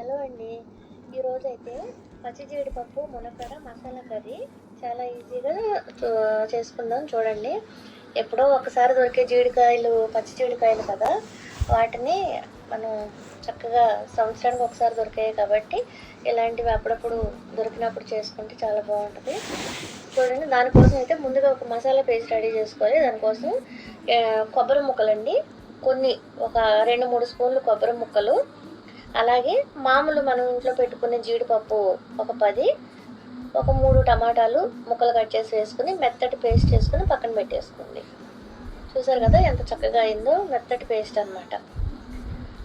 Hello అండి. ఈరోజు అయితే పచ్చి జీడిపప్పు మునక్కాడ మసాలా కర్రీ చాలా ఈజీగా చేసుకుందాం చూడండి. ఎప్పుడో ఒకసారి దొరికే జీడికాయలు పచ్చి జీడికాయలు కదా వాటిని మనం చక్కగా సంవత్సరానికి ఒకసారి దొరికాయి కాబట్టి ఇలాంటివి అప్పుడప్పుడు దొరికినప్పుడు చేసుకుంటే చాలా బాగుంటుంది. చూడండి దానికోసం అయితే ముందుగా ఒక మసాలా పేస్ట్ రెడీ చేసుకోవాలి. దానికోసం కొబ్బరి ముక్కలండి. కొన్ని ఒక రెండు మూడు స్పూన్లు కొబ్బరి ముక్కలు అలాగే మామూలు మనం ఇంట్లో పెట్టుకునే జీడిపప్పు ఒక పది ఒక మూడు టమాటాలు ముక్కలు కట్ చేసి వేసుకుని మెత్తటి పేస్ట్ చేసుకుని పక్కన పెట్టేసుకోండి. చూసారు కదా ఎంత చక్కగా అయిందో మెత్తటి పేస్ట్ అన్నమాట.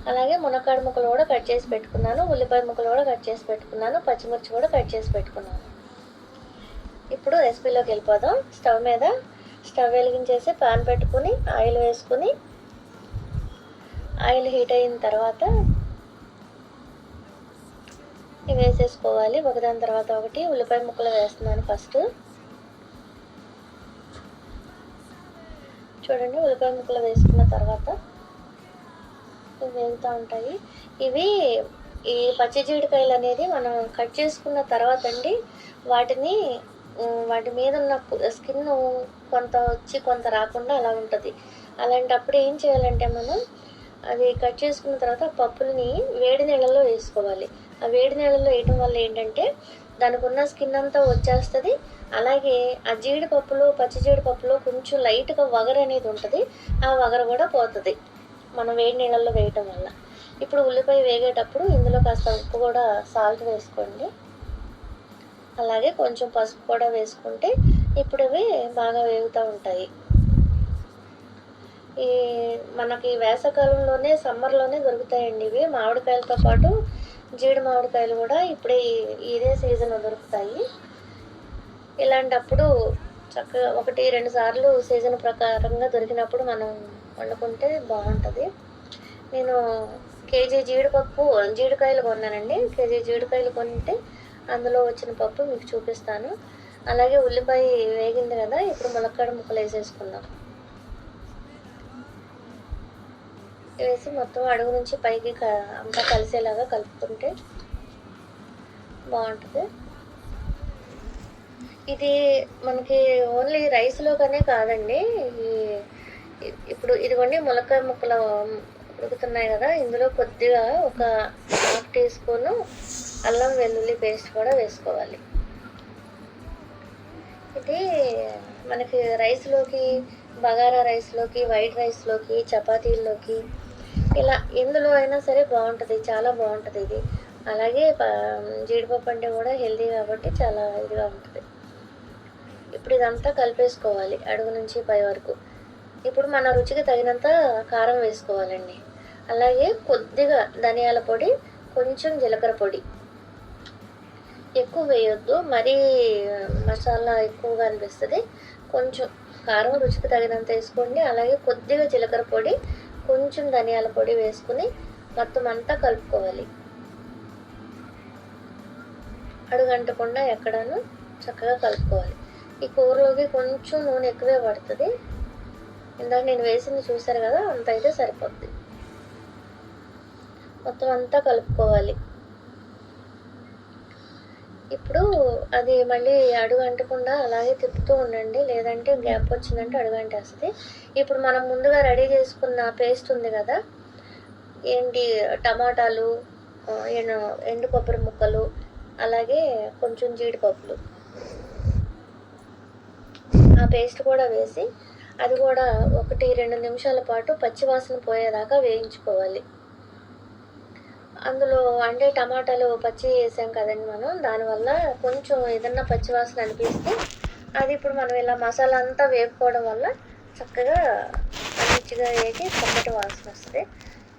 అలాగే మునక్కాడ ముక్కలు కూడా కట్ చేసి పెట్టుకున్నాను ఉల్లిపాయ ముక్కలు కూడా కట్ చేసి పెట్టుకున్నాను పచ్చిమిర్చి కూడా కట్ చేసి పెట్టుకున్నాను. ఇప్పుడు రెసిపీలోకి వెళ్ళిపోదాం. స్టవ్ మీద స్టవ్ వెలిగించేసి పాన్ పెట్టుకుని ఆయిల్ వేసుకుని ఆయిల్ హీట్ అయిన తర్వాత ఇవి వేసేసుకోవాలి. ఒకదాని తర్వాత ఒకటి. ఉల్లిపాయ ముక్కలు వేస్తున్నాను ఫస్ట్. చూడండి ఉల్లిపాయ ముక్కలు వేసుకున్న తర్వాత ఇవి వెళ్తూ ఉంటాయి. ఇవి ఈ పచ్చి జీడికాయలు అనేది మనం కట్ చేసుకున్న తర్వాత అండి వాటిని వాటి మీద ఉన్న స్కిన్ కొంత వచ్చి కొంత రాకుండా అలా ఉంటుంది. అలాంటప్పుడు ఏం చేయాలంటే మనం అది కట్ చేసుకున్న తర్వాత పప్పులని పప్పుల్ని వేడి నీళ్ళలో వేసుకోవాలి. ఆ వేడి నీళ్ళలో వేయటం వల్ల ఏంటంటే దానికి ఉన్న స్కిన్ అంతా వచ్చేస్తుంది. అలాగే ఆ జీడిపప్పులో పచ్చి జీడిపప్పులో కొంచెం లైట్గా వగర అనేది ఉంటుంది. ఆ వగర కూడా పోతుంది మనం వేడి నీళ్ళల్లో వేయటం వల్ల. ఇప్పుడు ఉల్లిపాయ వేగేటప్పుడు ఇందులో కాస్త ఉప్పు కూడా సాల్ట్ వేసుకోండి. అలాగే కొంచెం పసుపు కూడా వేసుకుంటే ఇప్పుడు అవి బాగా వేగుతూ ఉంటాయి. ఈ మనకి వేసవకాలంలోనే సమ్మర్లోనే దొరుకుతాయండి ఇవి. మామిడికాయలతో పాటు జీడి మామిడికాయలు కూడా ఇప్పుడే ఇదే సీజన్ దొరుకుతాయి. ఇలాంటప్పుడు చక్కగా ఒకటి రెండు సార్లు సీజన్ ప్రకారంగా దొరికినప్పుడు మనం వండుకుంటే బాగుంటుంది. నేను కేజీ జీడిపప్పు జీడికాయలు కొన్నానండి. కేజీ జీడికాయలు కొంటే అందులో వచ్చిన పప్పు మీకు చూపిస్తాను. అలాగే ఉల్లిపాయ వేగింది కదా ఇప్పుడు ములక్కాడ ముక్కలు వేసేసుకుందాం. వేసి మొత్తం అడుగు నుంచి పైకి క- అంతా కలిసేలాగా కలుపుకుంటే బాగుంటుంది. ఇది మనకి ఓన్లీ రైస్లోగానే కాదండి. ఈ ఇప్పుడు ఇదిగోండి ములక్కాయ ముక్కలు ఉడుకుతున్నాయి కదా ఇందులో కొద్దిగా ఒక హాఫ్ టీ స్పూను అల్లం వెల్లుల్లి పేస్ట్ కూడా వేసుకోవాలి. ఇది మనకి రైస్లోకి బగారా రైస్లోకి వైట్ రైస్లోకి చపాతీల్లోకి ఇలా ఎందులో అయినా సరే బాగుంటుంది చాలా బాగుంటుంది ఇది. అలాగే ప- జీడిపప్పు అంటే కూడా హెల్దీ కాబట్టి చాలా ఇదిగా ఉంటుంది. ఇప్పుడు ఇదంతా కలిపేసుకోవాలి అడుగు నుంచి పై వరకు. ఇప్పుడు మన రుచికి తగినంత కారం వేసుకోవాలండి. అలాగే కొద్దిగా ధనియాల పొడి కొంచెం జీలకర్ర పొడి. ఎక్కువ వేయొద్దు మరీ మసాలా ఎక్కువగా అనిపిస్తుంది. కొంచెం కారం రుచికి తగినంత వేసుకోండి అలాగే కొద్దిగా జీలకర్ర పొడి కొంచెం ధనియాల పొడి వేసుకుని మొత్తం అంతా కలుపుకోవాలి. అడుగంటకుండా ఎక్కడను చక్కగా కలుపుకోవాలి. ఈ కూరలోకి కొంచెం నూనె ఎక్కువే పడుతుంది. ఇందాక నేను వేసింది చూసారు కదా అంత అయితే సరిపోద్ది. మొత్తం అంతా కలుపుకోవాలి. ఇప్పుడు అది మళ్ళీ అడుగు అంటకుండా అలాగే తిప్పుతూ ఉండండి. లేదంటే గ్యాప్ వచ్చిందంటే అడుగు అంటేస్తుంది. ఇప్పుడు మనం ముందుగా రెడీ చేసుకున్న పేస్ట్ ఉంది కదా ఏంటి టమాటాలు ఎండు ఎండు కొబ్బరి ముక్కలు అలాగే కొంచెం జీడిపప్పులు. ఆ పేస్ట్ కూడా వేసి అది కూడా ఒకటి రెండు నిమిషాల పాటు పచ్చివాసన పోయేదాకా వేయించుకోవాలి. అందులో అంటే టమాటాలు పచ్చి వేసాం కదండి మనం. దానివల్ల కొంచెం ఏదన్నా పచ్చివాసన అనిపిస్తే అది ఇప్పుడు మనం ఇలా మసాలా అంతా వేపుకోవడం వల్ల చక్కగా మంచిగా వేగి చక్కటి వాసన వస్తుంది.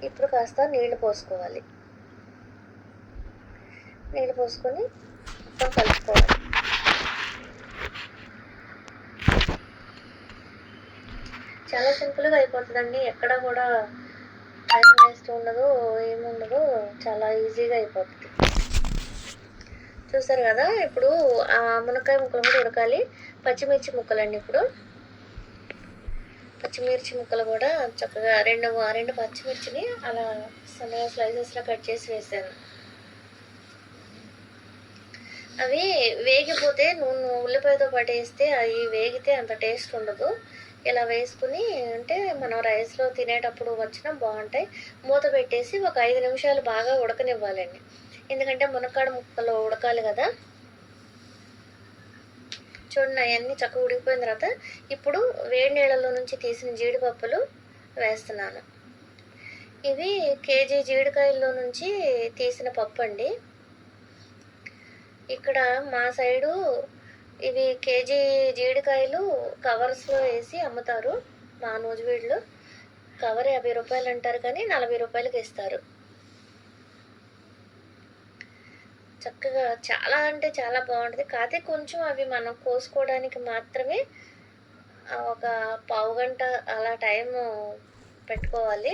ఇప్పుడు కాస్త నీళ్ళు పోసుకోవాలి. నీళ్ళు పోసుకొని మొత్తం కలుపుకోవాలి. చాలా సింపుల్గా అయిపోతుందండి. ఎక్కడ కూడా టైం వేస్ట్ ఉండదు ఏముండదు చాలా ఈజీగా అయిపోతుంది. చూసారు కదా ఇప్పుడు ఆ మునక్కాయ ముక్కలు కూడా ఉడకాలి. పచ్చిమిర్చి ముక్కలండి ఇప్పుడు. పచ్చిమిర్చి ముక్కలు కూడా చక్కగా రెండు రెండు పచ్చిమిర్చిని అలా సన్నగా స్లైసెస్లో కట్ చేసి వేసాను. అవి వేగిపోతే నూనె ఉల్లిపాయతో పాటు వేస్తే అవి వేగితే అంత టేస్ట్ ఉండదు. ఇలా వేసుకుని అంటే మనం రైస్లో తినేటప్పుడు వచ్చినా బాగుంటాయి. మూత పెట్టేసి ఒక ఐదు నిమిషాలు బాగా ఉడకనివ్వాలండి. ఎందుకంటే మునక్కాడ ముక్కలు ఉడకాలి కదా. చూడండి అవన్నీ చక్కగా ఉడికిపోయిన తర్వాత ఇప్పుడు వేడి నీళ్ళలో నుంచి తీసిన జీడిపప్పులు వేస్తున్నాను. ఇవి కేజీ జీడికాయల్లో నుంచి తీసిన పప్పు అండి ఇక్కడ మా సైడు ఇవి కేజీ జీడికాయలు కవర్స్లో వేసి అమ్ముతారు మా నూజివీడులో కవర్ యాభై రూపాయలు అంటారు కానీ నలభై రూపాయలకి ఇస్తారు. చక్కగా చాలా అంటే చాలా బాగుంటుంది. కాకపోతే కొంచెం అవి మనం కోసుకోవడానికి మాత్రమే ఒక పావు గంట అలా టైం పెట్టుకోవాలి.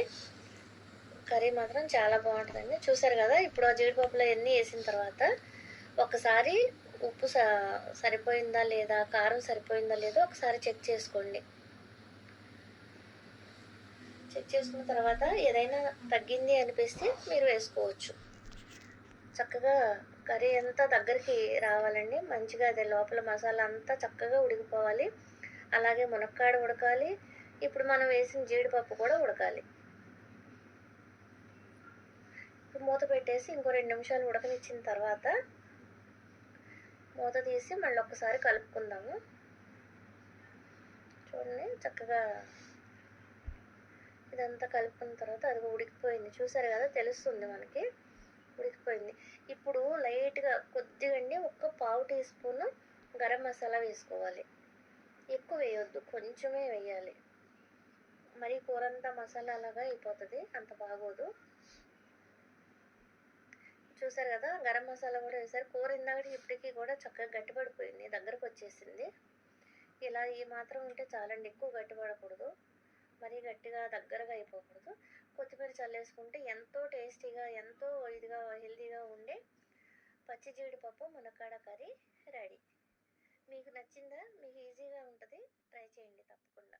కర్రీ మాత్రం చాలా బాగుంటుందండి. చూసారు కదా ఇప్పుడు ఆ జీడిపప్పులో ఎన్ని వేసిన తర్వాత ఒకసారి ఉప్పు స సరిపోయిందా లేదా కారం సరిపోయిందా లేదో ఒకసారి చెక్ చేసుకోండి. చెక్ చేసుకున్న తర్వాత ఏదైనా తగ్గింది అనిపిస్తే మీరు వేసుకోవచ్చు. చక్కగా కర్రీ అంతా దగ్గరికి రావాలండి. మంచిగా అదే లోపల మసాలా అంతా చక్కగా ఉడికిపోవాలి. అలాగే మునక్కాడ ఉడకాలి. ఇప్పుడు మనం వేసిన జీడిపప్పు కూడా ఉడకాలి. ఇప్పుడు మూత పెట్టేసి ఇంకో రెండు నిమిషాలు ఉడకనిచ్చిన తర్వాత మూత తీసి మళ్ళీ ఒక్కసారి కలుపుకుందాము. చూడండి చక్కగా ఇదంతా కలుపుకున్న తర్వాత అది ఉడికిపోయింది. చూసారు కదా తెలుస్తుంది మనకి. ఉడికిపోయింది. ఇప్పుడు లైట్గా కొద్దిగా అండి ఒక్క పావు టీ స్పూన్ గరం మసాలా వేసుకోవాలి. ఎక్కువ వేయొద్దు కొంచెమే వేయాలి. మరి కూర అంతా మసాలా అలాగా అయిపోతుంది అంత బాగోదు. చూసారు కదా గరం మసాలా కూడా వేసారు. కూర ఇందాక ఇప్పటికీ కూడా చక్కగా గట్టిపడిపోయింది దగ్గరకు వచ్చేసింది. ఇలా ఈ మాత్రం ఉంటే చాలండి ఎక్కువ గట్టిపడకూడదు. మరీ గట్టిగా దగ్గరగా అయిపోకూడదు. కొత్తిమీర చల్లేసుకుంటే ఎంతో టేస్టీగా ఎంతో ఇదిగా హెల్తీగా ఉండే పచ్చి జీడిపప్పు మునక్కాడ కర్రీ రెడీ. మీకు నచ్చిందా? మీకు ఈజీగా ఉంటుంది. ట్రై చేయండి తప్పకుండా.